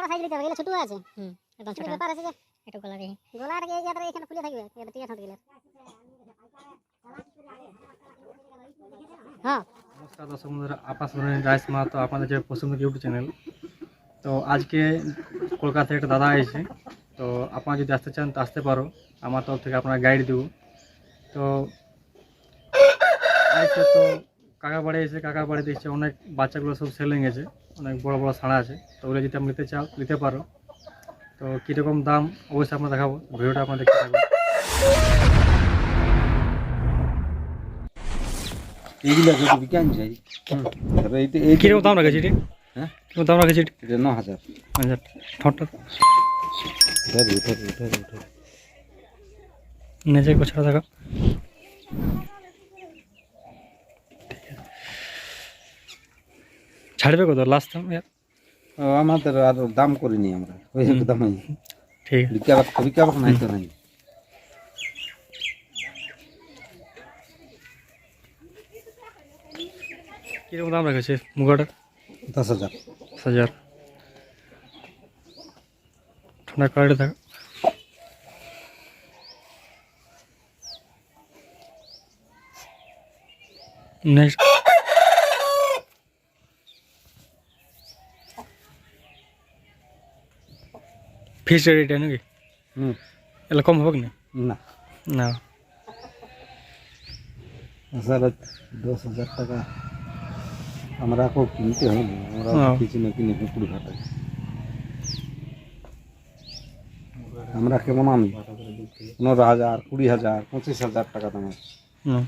বড় সাইজ নিতে হবে এগুলো ছোট আছে। হুম একদম ছোট ব্যাপার আছে যে। একটু গলার এই গলার এই জায়গাটা এখানে খুলে থাকবে এটা টিয়া গেলে। হ্যাঁ। নমস্কার দর্শক বন্ধুরা আপাস রাইস মা তো আপনাদের যে পশ্চিমবঙ্গ ইউটিউব চ্যানেল তো আজকে কলকাতা থেকে একটা দাদা এসেছে। তো আপনারা যদি আসতে চান তো আসতে পারো। আমার তরফ থেকে আপনারা গাইড দেবো। তো আজকে তো কাকার বাড়ি এসে কাকার বাড়িতে এসে অনেক বাচ্চাগুলো সব সেল গেছে অনেক বড় বড় সাড়া আছে। তো ওগুলো যদি আপনি নিতে চাও নিতে পারো। তো কীরকম দাম অবশ্যই আপনার দেখাবো। ভিডিওটা আপনার দেখতে থাকব এইগুলা যদি বিজ্ঞান যাই তবে এইটা এই কীরকম দাম রাখেছি এটি? হ্যাঁ? কীরকম দাম রাখেছি এটি? এটা ন হাজার ঠোঁটটা। উঠাবি উঠাবি উঠাবি উঠাবি নিজে গোছানো থাকো ছাড়বে কত? লাস্ট দাম ইয়ার ও, আমাদের আর দাম করিনি আমরা। ওই দামই। ঠিক আছে। বিজ্ঞাপক বিজ্ঞাপক নাই তো নাই। কীরকম দাম রেখেছে মুগাটার দশ হাজার। দশ হাজার। ঠান্ডা কার্ডে থাকো নেক্সট ফিক্সড রেট নাকি হুম এগুলো কম হবে কি না না না হাজার দশ হাজার টাকা আমরা কেউ কিনতে হয় না আমরা হ্যাঁ। কিছু না কিনে পুকুর ঘাটে আমরা কেমন আনি পনেরো হাজার কুড়ি হাজার পঁচিশ হাজার টাকা দাম আছে হুম।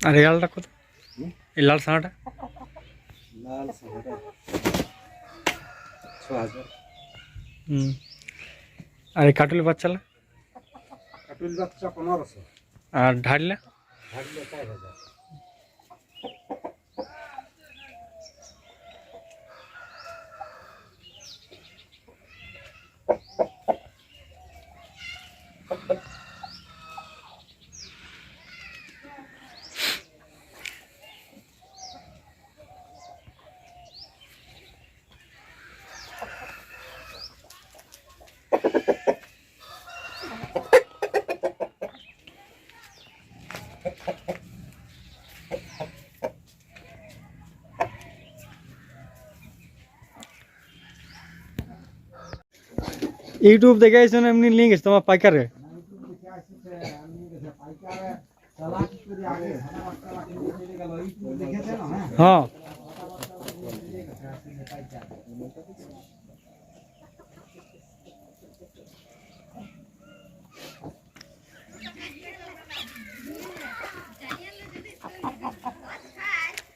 আর এই লালটা কত হুম? এই লাল সাঁড়াটা লাল ছ হাজার হুম আর এই কাটুলি বাচ্চালা কাটুল বাচ্চা পনেরোশো আর ঢাড়লা ভাগলে চার হাজার ইউটিউব দেখে আইছো না এমনি লিঙ্ক আছে তোমার পাইকারে হ্যাঁ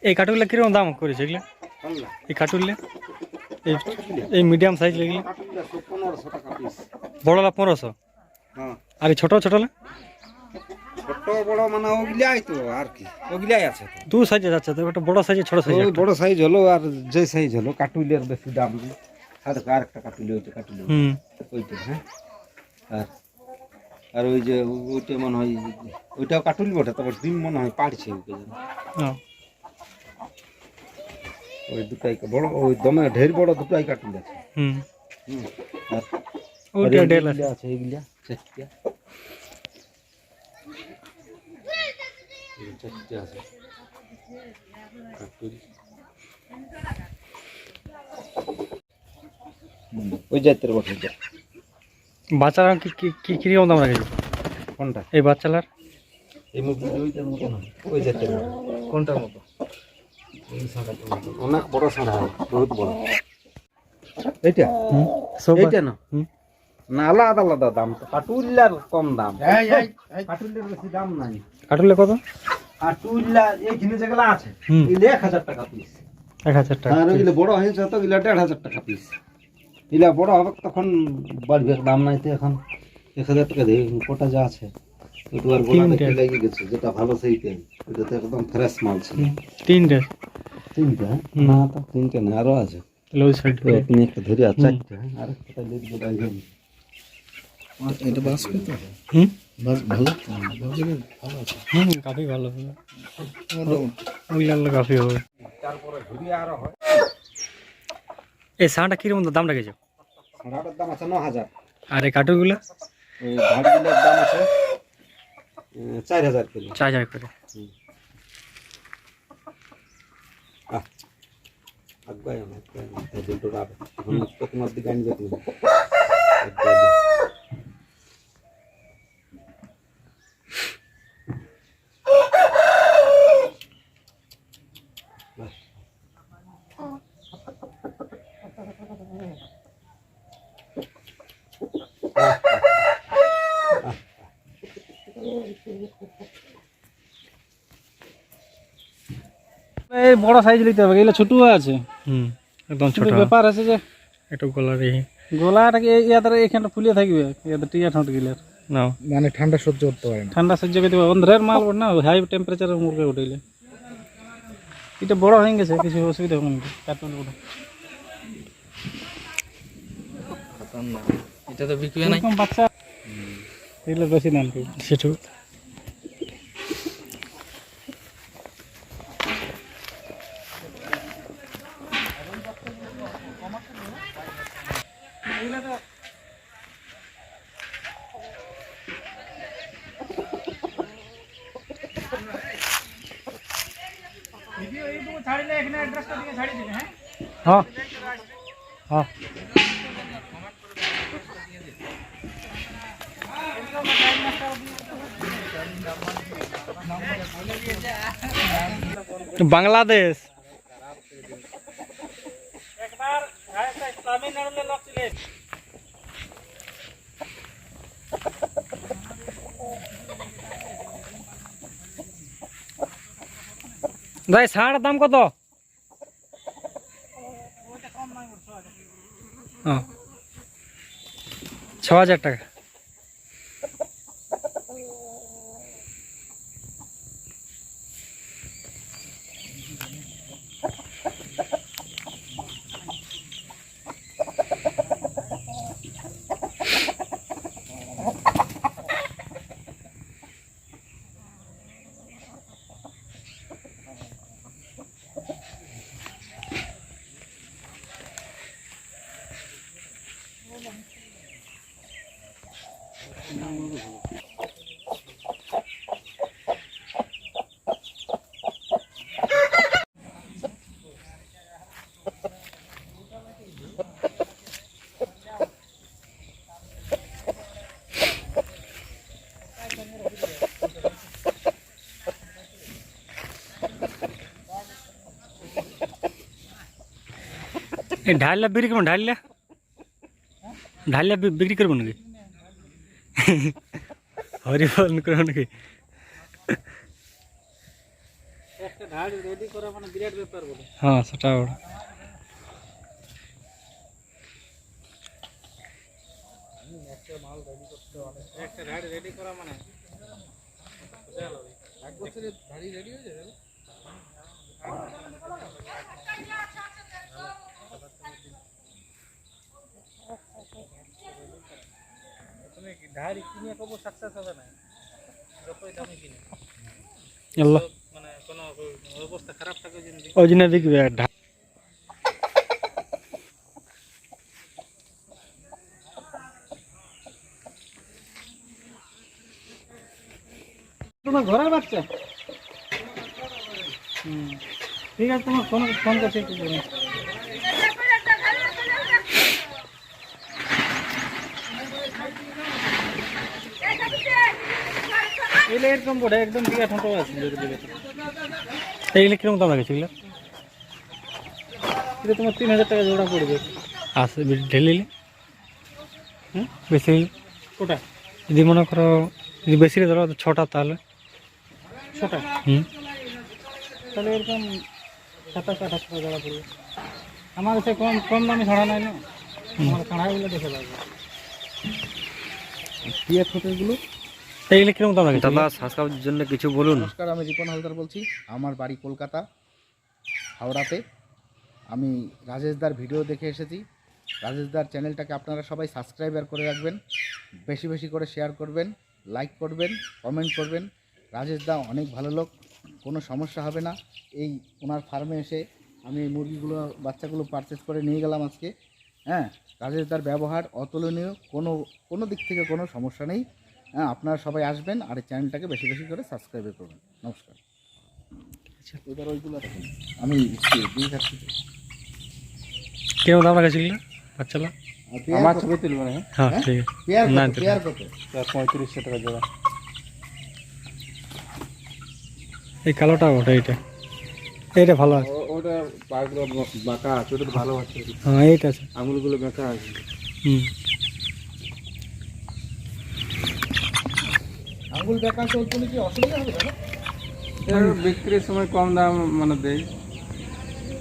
এই কাটুগুলো কীরকম দাম করেছে এগুলো কোনলা এই কাটুললে এই এই মিডিয়াম সাইজ পিস বড়লা পনেরোশো? হ্যাঁ। আর ছোটো ছোটোলা ছোট বড় মানে ওগুলাই তো আর কি। ওগুলাই আছে দু সাইজে যাচ্ছে তো একটা বড় সাইজে ছোট সাইজ বড় সাইজ হলো আর যে সাইজ হলো কাটুলের বেশি দাম। আর আর একটা কাটুলি ওইটা কাটুলি ওইটা হ্যাঁ। আর আর ওই যে ওইটা মনে হয় ওইটাও কাটুলি বটে তারপর ডিম মনে হয় পাড়ছে ওকে ওই দুটাই বড় ওই দমে ঢের বড় দুটাই কাটুলি আছে। হুম। হুম। ওইটা ডেল আছে। এইগুলা চারটা। আছে ওই জাতের বটে। বাচ্চারা কি কি কি কীরকম দাম রাখেছে? কোনটা? এই বাচ্চালার? এই মুরগি ওইটার মতো না। ওই জাতের। কোনটার মতো? অনেক বড় বহুত বড়। এইটা? এইটা না? না আলাদা আলাদা দাম। কাটুল্লার কম দাম। কাটুল্লার বেশি দাম নাই। কাটুলে কত? কাটুল্লা এইখানে যেগুলো আছে। এগুলো এক হাজার টাকা পিস এক হাজার টাকা আর ওইগুলো বড় হয়েছে তো এগুলো দেড় হাজার টাকা পিস এগুলা বড় হবে তখন বাড়বে দাম নাই তো এখন। এক হাজার টাকা দিয়ে কোটা যা আছে ওইটা আর গোলা লেগে গেছে যেটা ভালো সেইটাই। ওইটা তো একদম ফ্রেশ মাল ছিল। তিনটে। তিনটা না তো তিনটে না আরও আছে। লো সাইড তো আপনি একটা ধরে আর চারটে। আর একটা লেট গোটাই যাবে এটা বাস তো হুম হুম কাফি ভালো হবে। ওইগুলো কাফি হবে। তারপরে ঘুরিয়ে আরও হয় এই শাঁটা কীরকম দাম রেখেছো? সারাটার দাম আছে ন হাজার আর এই কাঠুরগুলো ওই ধারগুলোর দাম আছে চার হাজার কিলো চার হাজার করে। না না এই দুটো রাবে। এখন তো তোমার দিকে আনবে তুমি বড় সাইজ নিতে হবে এগুলো ছোট আছে। হুম একদম ছোট। ব্যাপার আছে যে একটু গলার এই গলাটাকে ইয়াদের এখানটা ফুলিয়ে থাকবে? ইয়াদের টিয়া ঠান্ডা গেলে। নাও মানে ঠান্ডা সহ্য করতে পারে না। ঠান্ডা সহ্য করতে পারবে অন্ধ্রের মাল না হাই টেম্পারেচারের মুরগি উঠেলে এটা বড় হয়ে গেছে কিছু অসুবিধা হবে না কার্টুন ওঠে এটা তো বিক্রি এরকম বাচ্চা এগুলো বেশি দাম সেটু হ্যাঁ হ্যাঁ বাংলাদেশ ভাই ষাঁড় দাম কত হ্যাঁ ছ হাজার টাকা এই ঢালিয়া বিক্রি করব ঢালিয়া বিক্রি করব নাকি? হরিফল করব নাকি? একটা ঢাড়ি রেডি করা মানে হ্যাঁ সেটা ওটা একটা ঢাড়ি রেডি করা মানে। ঢাড়ি কিনে কবো সাকসেস হবে না। যতই দামি কিনে। আল্লাহ। মানে কোনো অবস্থা খারাপ থাকে যদি ওই জন্য বিকবে তোমার ঘরের বাচ্চা? হুম। ঠিক আছে তোমার ফোন ফোন করছি এগুলো এরকম একদম ঠোঁটো আছে এইগুলো কীরকম দাম লাগেছে এগুলো? এটা তোমার তিন হাজার টাকা জোড়া পড়বে। ঢেলে নিলে? হুম? বেশি নিলে? কোটা? যদি মনে করো যদি বেশি ধরো ছটা তাহলে। ছটা? হুম। তাহলে এরকম সাতাশ আঠাশ টাকা জোড়া পড়বে। আমার কাছে কম কম দামে ছাড়া নাই না। আমার কাঁড়াগুলো দেখে লাগবে ছোটোগুলো এইগুলো কীরকম দাম লাগেছে দাদা সাবস্ক্রাইবের জন্য কিছু বলুন। নমস্কার আমি রিপন হালদার বলছি। আমার বাড়ি কলকাতা হাওড়াতে। আমি রাজেশদার ভিডিও দেখে এসেছি। রাজেশদার চ্যানেলটাকে আপনারা সবাই সাবস্ক্রাইবার করে রাখবেন বেশি বেশি করে শেয়ার করবেন লাইক করবেন কমেন্ট করবেন। রাজেশ দা অনেক ভালো লোক কোনো সমস্যা হবে না। এই ওনার ফার্মে এসে আমি এই মুরগিগুলো বাচ্চাগুলো পারচেস করে নিয়ে গেলাম আজকে। হ্যাঁ রাজেশ দার ব্যবহার অতুলনীয় কোনো কোনো দিক থেকে কোনো সমস্যা নেই। হ্যাঁ আপনারা সবাই আসবেন আর চ্যানেলটাকে বেশি বেশি করে সাবস্ক্রাইব করবেন। নমস্কার। এবার ওইগুলো আমি দিয়ে থাকছি কেমন দাম বাচ্চালা আমার কত? ছবি তুলবে না হ্যাঁ? ঠিক। আছে পেয়ার কত? তো- পেয়ার কত? পঁয়ত্রিশশো টাকা জোড়া। এই কালোটা ওটা এইটা। এইটা ভালো আছে। ওটা বাঁকা আছে ওটা তো ভালো আছে। হ্যাঁ এইটা আছে। আঙুলগুলো বাঁকা আছে। হুম। আঙ্গুল দেখা চলতে কি অসুবিধা হবে না বিক্রির সময় কম দাম মানে দেয়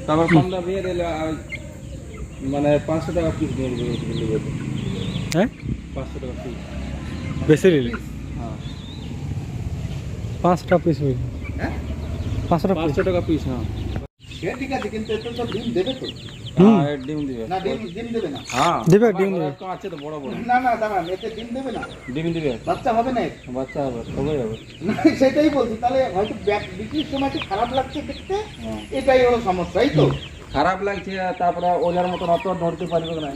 তারপর কম দাম দিয়ে দিলে আর মানে পাঁচশো টাকা পিস নিয়ে দেবে হ্যাঁ? পাঁচশো টাকা পিস বেশি নিলে? হ্যাঁ। পাঁচটা পিস হইল। হ্যাঁ? পিস পাঁচশো টাকা পিস হ্যাঁ। সে ঠিক আছে কিন্তু এতে তো ডিম দেবে তো। হ্যাঁ ডিম দিবে। না ডিম ডিম দেবে না। হ্যাঁ। দিবে, ডিম দিবে। তো আছে তো বড় বড়। না না দাঁড়ান এতে ডিম দেবে না। ডিম দিবে। বাচ্চা হবে না বাচ্চা হবে সবাই হবে সেটাই বলছি তাহলে হয়তো ব্যাক- বিক্রির সময় কি খারাপ লাগছে দেখতে হ্যাঁ। এটাই হলো সমস্যা এই তো। খারাপ লাগছে তারপরে ওজার মতন অত ধরতে পারবে না।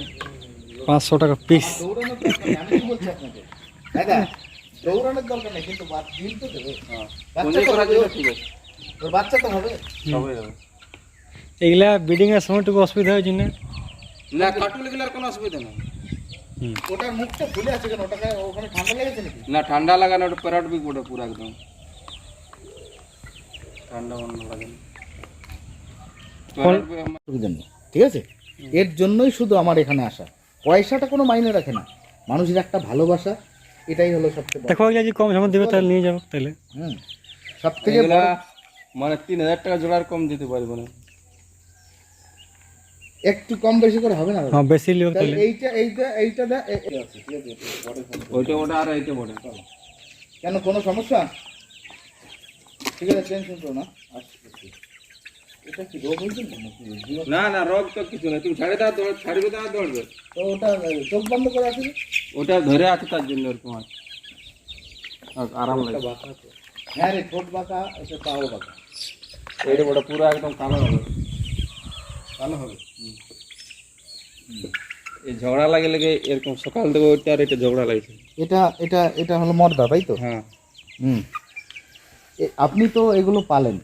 পাঁচশো টাকা পিস দৌড়ানোর দরকার নেই আমি কি বলছি আপনাকে? দাদা দৌড়ানোর দরকার নেই কিন্তু বাচ্চা ডিম তো দেবে। বাচ্চা তো হবে। বাচ্চা তো সবাই হবে এগুলা ব্রিডিং এর সময়টুকু অসুবিধা হয়েছে না না কাটুল গেলে আর কোনো অসুবিধা নেই। ওটার মুখটা খুলে আছে কেন? ওটাকে ওখানে ঠান্ডা লেগেছে নাকি? না ঠান্ডা লাগানো ওটা প্যারট বিক ওটা পুরো একদম। ঠান্ডা বন্ধ লাগে অসুবিধা নেই ঠিক আছে? এর জন্যই শুধু আমার এখানে আসা। পয়সাটা কোনো মাইনে রাখে না। মানুষের একটা ভালোবাসা এটাই হলো সবচেয়ে দেখো এগুলা যদি কম সময় দেবে তাহলে নিয়ে যাব তাহলে। হুম। সব থেকে মানে তিন হাজার টাকা জোড়ার কম দিতে পারব না। একটু কম বেশি করে হবে না হ্যাঁ বেশি নেবে তাহলে এইটা এইটা এইটা দা। ওইটা ওটা আর এইটা বড় কেন কোনো সমস্যা? ঠিক আছে টেনশন করো না। আসছি। এটা কি রোগ হয়েছে না না না রোগ তো কিছু নেই। তুমি ছাড়ে দাও দৌড় ছাড়বে তো আর দৌড়বে তো ওটা চোখ বন্ধ করে আছে ওটা ধরে আছে তার জন্য আছে আর। আরাম লাগে। হ্যাঁ রে ঠোঁট বাঁকা এটা পাও বাঁকা। এইটা বড় পুরো একদম কালো হবে। ভালো হবে। এই ঝগড়া লাগে লেগে এরকম সকাল থেকে ওইটা আর এটা ঝগড়া লাগছে। এটা এটা এটা হলো মর্দা তাই তো? হ্যাঁ। হুম। এ- আপনি তো এগুলো পালেন।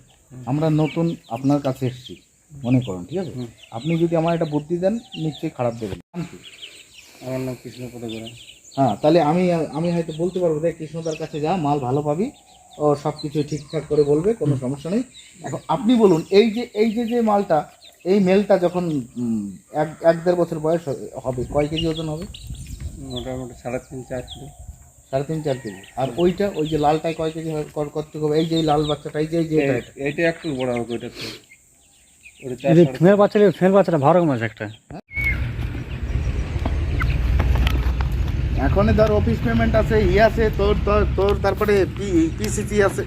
আমরা নতুন আপনার কাছে এসেছি। মনে করুন ঠিক আছে? হুম। আপনি যদি আমার একটা বুদ্ধি দেন নিশ্চয়ই খারাপ দেবেন? আমার নাম কৃষ্ণপদ গোড়া হ্যাঁ তাহলে আমি আমি হয়তো বলতে পারব দেখ কৃষ্ণদার কাছে যা মাল ভালো পাবি ও সব কিছু ঠিকঠাক করে বলবে কোনো সমস্যা নেই। এখন আপনি বলুন এই যে এই যে যে মালটা এই মেলটা যখন এক এক দেড় বছর বয়স হবে- কয় কেজি ওজন হবে? মোটামুটি সাড়ে তিন চার কিলো সাড়ে তিন চার কেজি। আর ওইটা ওই যে লালটায় কয় কেজি কত হবে? এই যে এই লাল বাচ্চাটা এই যে এই যে। এইটা একটু বড় হবে ওইটা তো ফিমেল বাচ্চা ফিমেল বাচ্চাটা ভালো রকম আছে একটা। এখন ধর অফিস পেমেন্ট আছে ই আছে তোর তোর তোর তারপরে পিসিসি আছে।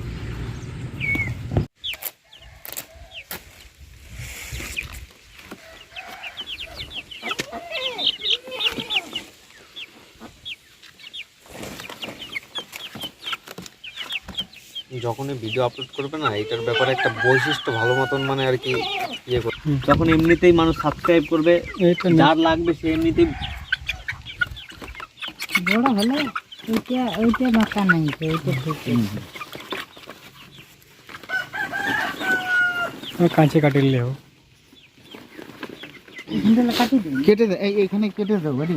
যখনই ভিডিও আপলোড করবে না এটার ব্যাপারে একটা বৈশিষ্ট্য ভালো মতন মানে আর কি ইয়ে করবে। তখন এমনিতেই মানুষ সাবস্ক্রাইব করবে যার লাগবে সে এমনিতেই বড় হলে ওইটা ওইটা বাঁকা নাই তো ওইটা ঠিক কাঁচে কাটি নিলে হোক কাটি দে এই এইখানে কেটে দাও বাড়ি।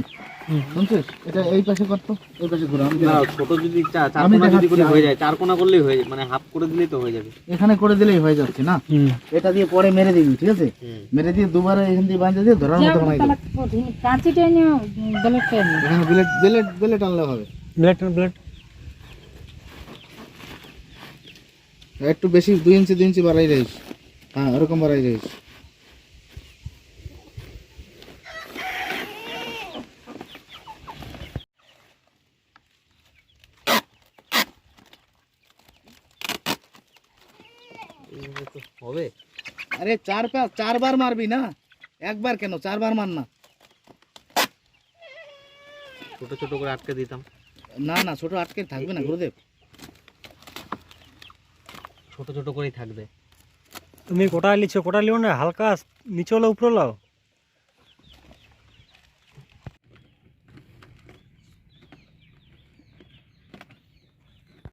শুনছিস? এটা এই পাশে করতো এই পাশে ঘুরো না, ছোট যদি আমি যদি করে হয়ে যায় চার কোনা করলেই হয়ে যায় মানে হাফ করে দিলেই তো হয়ে যাবে। এখানে করে দিলেই হয়ে যাচ্ছে না? এটা দিয়ে পরে মেরে দিবি ঠিক আছে? মেরে দিয়ে দুবার এখান দিয়ে বাঁধে দিয়ে ধরার মতো বানাই দিবি। কাঁচি টেনে ব্লেড টেনে এখানে ব্লেড ব্লেড ব্লেড আনলে হবে। Blade blade. একটু বেশি দুই ইঞ্চি দুই ইঞ্চি বাড়াই রইস হ্যাঁ ওরকম বাড়াই হবে। আরে চার চারবার মারবি না? একবার কেন? চারবার মার না। ছোট ছোট করে আটকে দিতাম। না না ছোট আটকে থাকবে না গুরুদেব। ছোট ছোট করেই থাকবে। তুমি কোটা লিছো কোটা লিও না হালকা নিচে হলো উপরে লাও।